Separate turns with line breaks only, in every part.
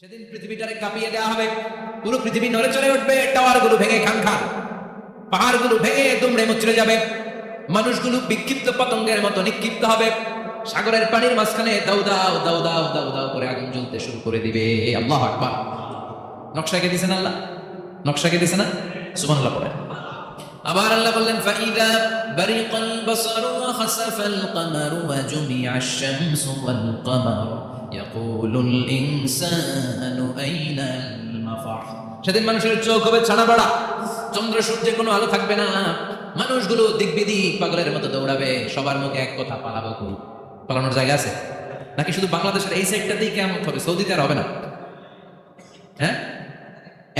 সেদিন পৃথিবীটারে কাঁপিয়ে দেওয়া হবে। পুরো পৃথিবী নড়ে চড়ে উঠবে টাওয়ারগুলো ভেঙে খান খান পাহাড়গুলো ভেঙে দুমড়ে মুচড়ে যাবে। মানুষগুলো বিক্ষিপ্ত পতঙ্গের মতো নিক্ষিপ্ত হবে। সাগরের পানির মাঝখানে দাউ দাও দাউ দাও দাউ দাউ করে আগুন জ্বলতে শুরু করে দিবে। আল্লাহ আকবার। নকশাকে দিছেন আল্লাহ? নকশাকে দিছে না? সুবহানাল্লাহ পড়ে আবার আল্লাহ বললেন, ফাইদা বারিকাল বাসার ওয়া খাসাফাল কমার ওয়া জুমিআশ শামসু ওয়াল কমার। ইয়াকুলুল ইনসানু আইনাল মাফার সেদিন মানুষের চোখ হবে ছানা বড়া চন্দ্র সূর্যে কোনো আলো থাকবে না। মানুষগুলো দিক পাগলের মতো দৌড়াবে। সবার মুখে এক কথা, পালাবো কই? পালানোর জায়গা আছে? নাকি শুধু বাংলাদেশের এই সাইডটাতেই কেমন হবে? সৌদিতে আর হবে না। হ্যাঁ?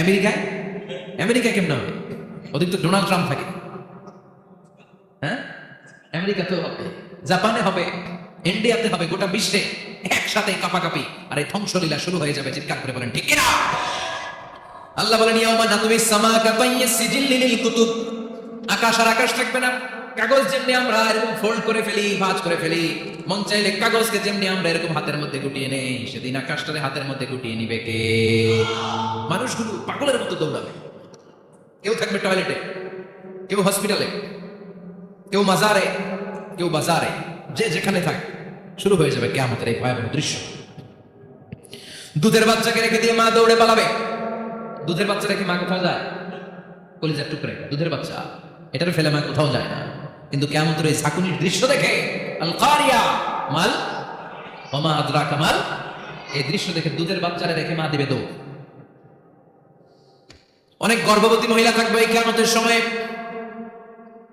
আমেরিকায়? আমেরিকা কেমন হবে? ওদিক তো ডোনাল্ড ট্রাম্প থাকে। হ্যাঁ? আমেরিকাতে হবে। জাপানে হবে। ইন্ডিয়াতে হবে গোটা বিশ্বে। একসাথে কাপাকাপি। আর এই ধ্বংসলীলা শুরু হয়ে যাবে, চিৎকার করে বলেন, ঠিক কিনা? আল্লাহ বলেন ইয়াউমা নাতুমিস সামা কাতাইয়িস সিজিল্লিল কুতুব। আকাশ আর আকাশ থাকবে না। কাগজ যেমনি আমরা এরকম ফোল্ড করে ফেলি, ভাঁজ করে ফেলি, মন চাইলে কাগজকে যেমনি আমরা এরকম হাতের মধ্যে গুটিয়ে নেই, সেদিন আকাশটারে হাতের মধ্যে গুটিয়ে নিবে কে? মানুষগুলো পাগলের মতো দৌড়াবে। কেউ থাকবে টয়লেটে, কেউ হসপিটালে, কেউ মাজারে, কেউ বাজারে, যে যেখানে থাক। শুরু হয়ে যাবে কেয়ামতের এই ভয়াবহ দৃশ্য। দুধের বাচ্চাকে রেখে দিয়ে মা দৌড়ে পালাবে। দুধের বাচ্চা রেখে মা কোথাও যায়? কলিজার টুকরে। দুধের বাচ্চা। এটার ফেলে মা কোথাও যায় না। কিন্তু কেমন এই ঝাঁকুনির দৃশ্য দেখে আলকারিয়া মাল কামাল এই দৃশ্য দেখে দুধের বাচ্চারে রেখে মা দিবে দৌড়। অনেক গর্ভবতী মহিলা থাকবে এই কেমতের সময়,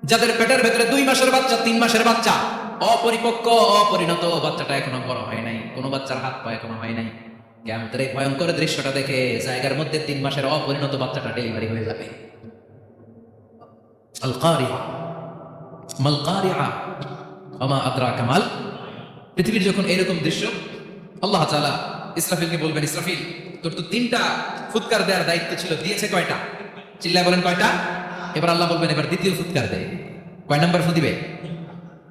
যাদের পেটের ভেতরে দুই মাসের বাচ্চা, তিন মাসের বাচ্চা। অপরিপক্ক, অপরিণত বাচ্চাটা এখনও বড় হয় নাই। কোনো বাচ্চার হাত পা এখনও হয় নাই। কেমতের এই ভয়ঙ্কর দৃশ্যটা দেখে জায়গার মধ্যে তিন মাসের অপরিণত বাচ্চাটা ডেলিভারি হয়ে যাবে। কামাল পৃথিবীর যখন এরকম দৃশ্য, আল্লাহ তাআলা ইসরাফিলকে বলবেন, ইসরাফিল, তোর তো তিনটা ফুৎকার দেওয়ার দায়িত্ব ছিল, দিয়েছে কয়টা? চিল্লায় বলেন, কয়টা? এবার আল্লাহ বলবেন, এবার দ্বিতীয় ফুৎকার দেয় কয় নাম্বার ফু দিবে?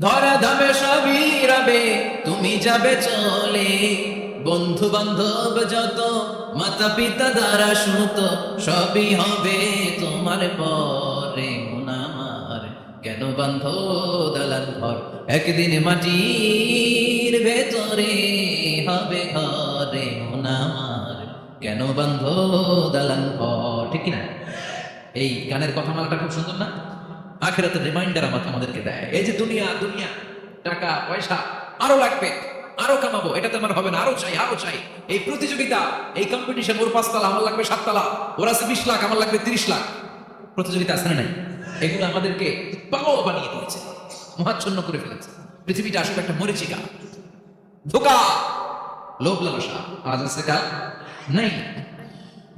ধরা ধাবে সবই রবে, তুমি যাবে চলে। বন্ধু বান্ধব যত মাতা পিতা দ্বারা সুত, সবই হবে তোমার পরে। মোনামার কেন বান্ধ দালান ঘর? একদিন মাটির ভেতরে হবে ঘরে। মোনামার কেন বান্ধ দালান ঘর? ঠিক কিনা? এই গানের কথামালাটা খুব সুন্দর না? আখেরাতের রিমাইন্ডার আমাকে আমাদেরকে দেয়। এই যে দুনিয়া দুনিয়া, টাকা, পয়সা, আরও লাগবে, আরও কামাবো, এটাতে আমার হবে না, আরও চাই আরও চাই। এই প্রতিযোগিতা, এই কম্পিটিশন ওর পাঁচতলা, আমার লাগবে সাততলা, ওর আছে বিশ লাখ, আমার লাগবে তিরিশ লাখ। প্রতিযোগিতা আছে নাই? এগুলো আমাদেরকে পাগল বানিয়ে দিয়েছে, মহাচ্ছন্ন করে ফেলেছে। পৃথিবীটা আসলে একটা মরিচিকা। ধোকা, লোভ লালসা। আজ আছে কাল নেই।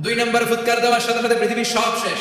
দুই নম্বর ফুৎকার দেওয়ার সাথে সাথে পৃথিবীর সব শেষ।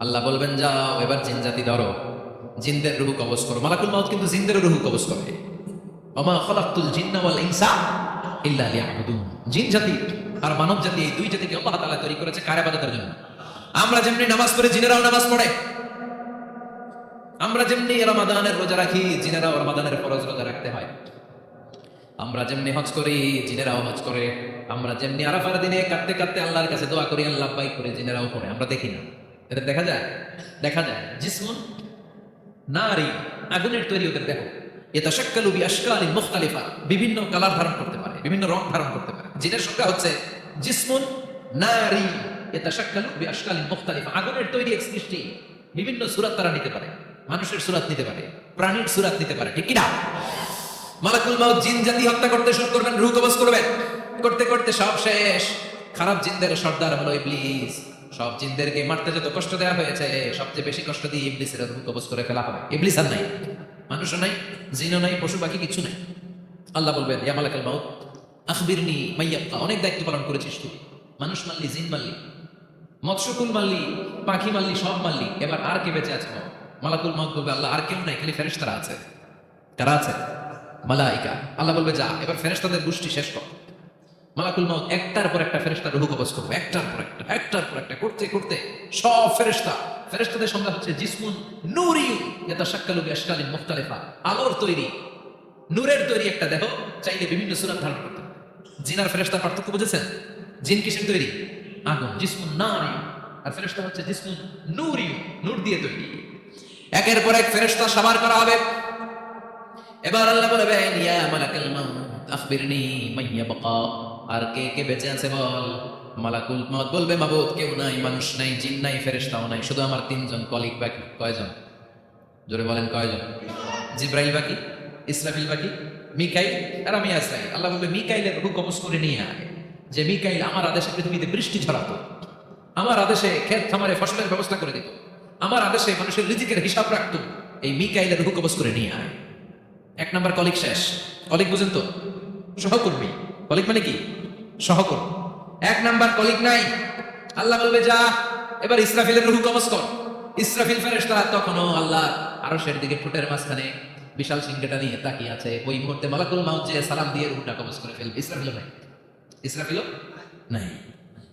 আল্লাহ বলবেন, যাও, এবার জিন জাতি ধরো। জিনদের রুহু কবজ করো। মালাকুল মাউত কিন্তু জিনদের রুহু কবজ করে। ওমা খলাকতুল জিন্না ওয়াল ইনসা ইল্লা লিয়াবুদুন। জিন জাতি আর মানব জাতি, এই দুই জাতিকে আল্লাহ তাআলা তৈরি করেছে কার ইবাদতের জন্য? আমরা যেমনি নামাজ পড়ে, জিনেরাও নামাজ পড়ে। আমরা যেমনি রমাদানের রোজা রাখি, জিনেরাও রমাদানের ফরজ রোজা রাখতে হয়। আমরা যেমনি হজ করি, জিনেরাও হজ করে। আমরা যেমনি আরাফার দিনে কাটতে কাটতে আল্লাহর কাছে দোয়া করি, আল্লাহ বাই করে জিনেরাও করে। আমরা দেখি না। এটা দেখা যায়? দেখা যায়। জিসমুন, নারী, আগুনের তৈরি ওদের দেখো এটা শাক্কালু বি আশকালি মুখতালিফা। বিভিন্ন কালার ধারণ করতে পারে, বিভিন্ন রং ধারণ করতে পারে। জিনের সংখ্যা হচ্ছে জিসমুন, নারী এটা শাক্কালু বিআশকালিন মুখতালিফা। আগুনের তৈরি এক সৃষ্টি বিভিন্ন সুরাত তারা নিতে পারে। মানুষের সুরাত নিতে পারে, প্রাণীর সুরাত নিতে পারে, ঠিক কিনা মালাকুল মাউত জিন জাতি হত্যা করতে শুরু করবেন, রুহ কবজ করবেন। করতে করতে সব শেষ। খারাপ জিন্দের সর্দার হলো ইবলিস। সব জিনদেরকে মারতে যত কষ্ট দেওয়া হয়েছে, সবচেয়ে বেশি কষ্ট দিয়ে ইবলিসের কবজ করে ফেলা হবে। ইবলিস আর নাই, মানুষও নাই, জিনও নাই, পশু পাখি কিছু নাই। আল্লাহ বলবেন, ইয়া মালাকুল মাউত, আখবিরনি মাইয়াক্কা অনেক দায়িত্ব পালন করেছিস তুই। মানুষ মারলি, জিন মারলি, মৎস্যকুল মারলি, পাখি মারলি, সব মারলি। এবার আর কে বেঁচে আছে? মালাকুল মাউত বলবে, আল্লাহ, আর কেউ নাই, খালি ফেরেশতারা আছে। কারা আছে? মালাইকা। আল্লাহ বলবে, যা, এবার ফেরেশতাদের গোষ্ঠী শেষ কর। মালাকুল মাউত একটার পর একটা ফেরেশতা রুহু কবজ করবে, একটার পর একটা, একটার পর একটা, করতে করতে সব ফেরেশতা, ফেরেশতাদের সংখ্যা হচ্ছে জিসমুন নূরি এটা শাক্কালু বিআশকালিন মুখতালিফা, আলোর তৈরি, নূরের তৈরি একটা দেহ চাইলে বিভিন্ন সুরাত ধারণ করতে পারে। জিন আর ফেরেশতার পার্থক্য বুঝেছেন? জিন কিসের তৈরি? আগুন জিসমুন নারি, আর ফেরেশতা হচ্ছে জিসমুন নূরি, নূর দিয়ে তৈরি। একের পর এক ফেরেশতা সাবার করা হবে। এবার আল্লাহ বলবেন, ইয়া মালাকুল মাউত, আখবিরনি মাইয়া বাকা আর কে কে বেঁচে আছে বল? মালাকুল মাউত বলবে, মাবুদ, কেউ নাই, মানুষ নাই, জিন নাই ফেরেস্তাও নাই, শুধু আমার তিনজন কলিগ বাকি, কয়জন? জোরে বলেন, কয়জন? জিব্রাইল বাকি, ইসরাফিল বাকি, মিকাইল আর আমি আসরাই আল্লাহ বলবে, মিকাইলের রূপ কবজ করে নিয়ে আয়। যে মিকাইল আমার আদেশে পৃথিবীতে বৃষ্টি ছড়াতো আমার আদেশে ক্ষেত খামারে ফসলের ব্যবস্থা করে দিত, আমার আদেশে মানুষের রিজিকের হিসাব রাখত, এই মিকাইলের রূপ কবজ করে নিয়ে আয়। এক নাম্বার কলিগ শেষ। কলিক বুঝেন তো? সহকর্মী। কলিক মানে কি? সহকর্মী এক নাম্বার কলিগ নাই। আল্লাহ বলবে, যা, এবার ইসরাফিলের রুহু কবজ কর। ইসরাফিল ফেরেশতা তখনও আল্লাহ আরশের দিকে ঠোঁটের মাঝখানে বিশাল সিংহটা নিয়ে তাকিয়ে আছে। ওই মুহূর্তে মালাকুল মাউত যে সালাম দিয়ে রুহুটা কবজ করে ফেলবে। ইসরাফিলও নাই। ইসরাফিলও নাই।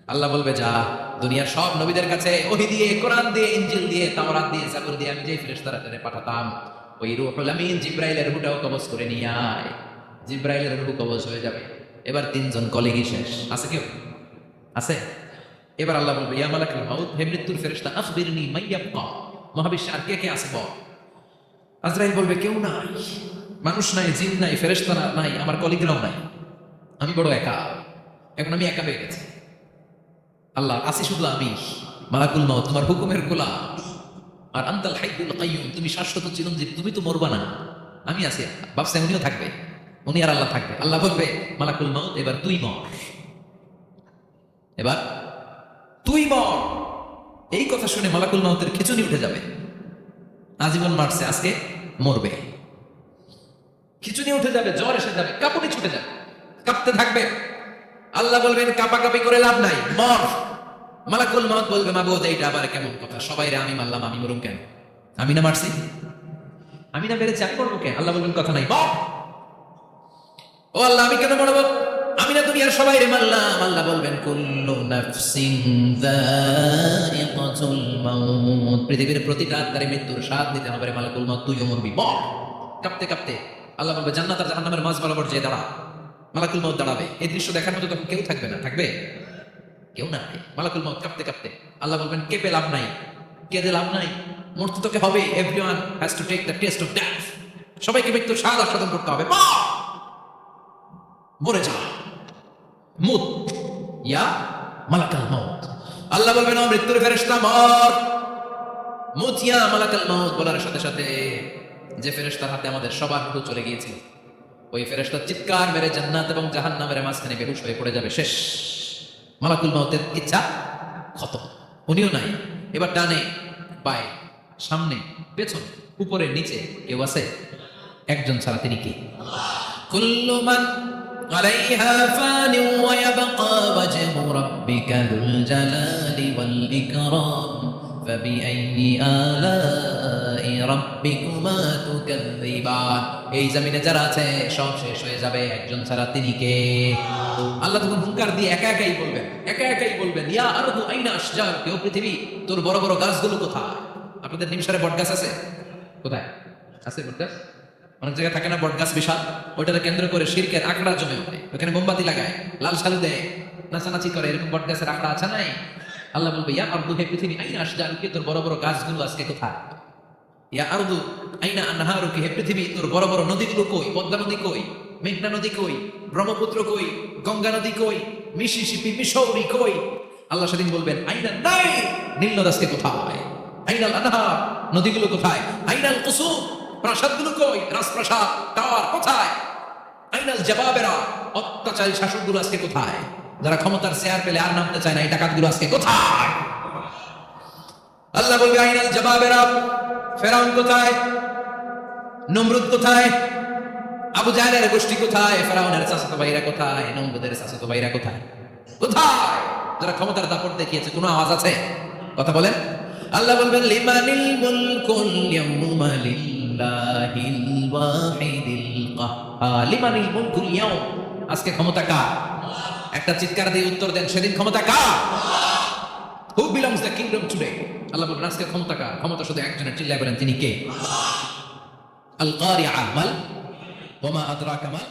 আল্লাহ বলবে, যা, দুনিয়ার সব নবীদের কাছে ওহি দিয়ে, কোরআন দিয়ে, ইনজিল দিয়ে, তাওরাত দিয়ে, জাবুর দিয়ে আমি যেই ফেরেশতারা টেনে পাঠাতাম, ওই রুহুল আমিন জিব্রাইলের রুহটাও কবজ করে নিয়ে আয়। জিব্রাইলের রুহু কবজ হয়ে যাবে। এবার তিনজন কলিগই শেষ। আছে কেউ? আছে? এবার আল্লাহ বলবে, ইয়া মালাকুল মাউত, হে মৃত্যুর ফেরেশতা, আখবিরনি মাইয়াবকা মহাবিশ্বে আর কে কে আছে বল? আজরাইল বলবে, কেউ নাই। মানুষ নাই, জিন নাই, ফেরেশতা নাই, আমার কলিগরাও নাই। আমি বড় একা। এখন আমি একা হয়ে গেছি। আল্লাহ, আসি শুধু আমি। মালাকুল মাউত, তোমার হুকুমের গোলাম। আর আন্তাল হাইবুল কাইয়ুম, তুমি শাশ্বত চিরঞ্জীব, তুমি তো মরবা না। আমি আছি ভাবছে উনিও থাকবে। উনি আর আল্লাহ থাকবে। আল্লাহ বলবে, মালাকুল মাউত, এবার তুই মর। এবার তুই মর। এই কথা শুনে মালাকুল মাউতের খিচুনি উঠে যাবে। আজীবন মারছে, আজকে মরবে। খিচুনি উঠে যাবে, জ্বর এসে যাবে, কাঁপুনি ছুটে যাবে, কাঁপতে থাকবে। আল্লাহ বলবেন, কাপাকাপি করে লাভ নাই, মর। মালাকুল মাউত বলবে মাবুদ এইটা আবার কেমন কথা? সবাই রে আমি মারলাম, আমি মরুম কেন? আমি না মারছি? আমি না বেড়েছি আমি মরবো কেন? আল্লাহ বলবেন, কথা নাই, মর। ও আল্লাহ, আমি কেন মরবো? আমি না দুনিয়ার সবাই রে মারলাম। আল্লাহ বলবেন, কুল্লু নাফসিন যায়িকাতুল মাউত। পৃথিবীর প্রতিটা আত্মারে মৃত্যুর স্বাদ নিতে হবে রে মালাকুল মাউত, তুইও মরবি। মর। কাঁপতে কাঁপতে আল্লাহ বলবে, জান্নাত আর জাহান্নামের মাঝ বরাবর যে দাঁড়া। মালাকুল মাউত দাঁড়াবে। এই দৃশ্য দেখার মতো তখন কেউ থাকবে না। থাকবে? কেউ না মালাকুল মাউত কাঁপতে কাঁপতে আল্লাহ বলবেন, কেঁপে লাভ নাই। কেঁদে লাভ নাই। মরতে তোকে হবে, everyone has to take the test of death. সবাইকে মৃত্যুর স্বাদ আস্বাদন করতে হবে। মর! মরে যা। মুত। ইয়া মালাকাল মউত। আল্লাহ বলবেন মৃত্যুর ফেরেশতা, মর। মুত, ইয়া মালাকাল মউত বলার সাথে সাথে যে ফেরেশতার হাতে আমাদের সবার রূহ চলে গিয়েছিল ওই ফেরেশতা চিৎকার মেরে জান্নাত এবং জাহান্নামের মাঝখানে বেহুশ হয়ে পড়ে যাবে। শেষ। মালাকুল মাউতের ইচ্ছা খতম। উনিও নাই। এবার ডানে, পায়ে, সামনে, পেছন, উপরে, নিচে কেউ আছে? একজন ছাড়া তিনি কি? কুল্লু মান عليها فان ويبقى وجه ربك ذو الجلال والإكرام فبأي آلاء ربكما تكذبان এই জমিনে যারা আছে সব শেষ হয়ে যাবে একজন ছাড়া তিনি কে আল্লাহ তখন হুঙ্কার দিয়ে একা একাই বলবেন একা একাই বলবেন ইয়া আরহু আইনা আশজার কেউ পৃথিবী তোর বড় বড় গাছগুলো কোথায় আপনাদের নিমসারে বট গাছ আছে কোথায় আছে বট গাছ অনেক জায়গায় থাকে না বট গাছ বিশাল। ওইটাকে কেন্দ্র করে শিরকের আঁকড়া জমে ওঠে। ওখানে মোমবাতি লাগায়, লাল সালু দেয়। নাচানাচি করে, এরকম বট গাছের আঁকড়া আছে নাই? আল্লাহ বলবে, ইয়া আরদু, হে পৃথিবী, আইনা আশজার কে তোর বড় বড় গাছগুলো আজকে কোথায়? ইয়া আরদু, আইনা আনহারু কি হে পৃথিবী, তোর বড় বড় নদীগুলো কই? পদ্মা নদী কই? মেঘনা নদী কই? ব্রহ্মপুত্র কই? গঙ্গা নদী কই? মিসিসিপি মিসৌরি কই? আল্লাহ সেদিন বলবেন আইনাল নাই নীলনদাসকে কোথায়? আইনাল আনহার, নদীগুলো কোথায়? আইনাল কুসুম প্রাসাদগুলো কই রাজপ্রাসাদ টাওয়ার কোথায়? আইনাল জবাবেরা, অত্যাচারী শাসকগুলো আজকে কোথায়? যারা ক্ষমতার শেয়ার পেলে আর নামতে চায় না, এই ডাকাতগুলো আজকে কোথায়? আল্লাহ বলবে আইনাল জবাবেরা, ফেরাউন কোথায়? নমরুদ কোথায়? আবু জাহেলের গোষ্ঠী কোথায়? ফেরাউনের চাচাতো ভাইরা কোথায়? নমরুদের ভাইরা কোথায়? কোথায়? যারা ক্ষমতার দাপট দেখিয়েছে, কোনো আওয়াজ আছে? কথা বলেন। আল্লাহ বলবেন, লিমানিল মুলকুল ইয়াউমা লিল্লাহিল ওয়াহিদিল কাহ্হার লিমানিল মুলকুল ইয়াউম। আজকে ক্ষমতা কার? একটা চিৎকার দিয়ে উত্তর দেন, সেদিন ক্ষমতা কার? Who belongs the kingdom today Allah বলবেন, আজকে ক্ষমতা কার? ক্ষমতা শুধু একজনের, চিল্লায় বলেন, তিনি কে? আল কারিআ মাল ওমা আদরাকা মাল।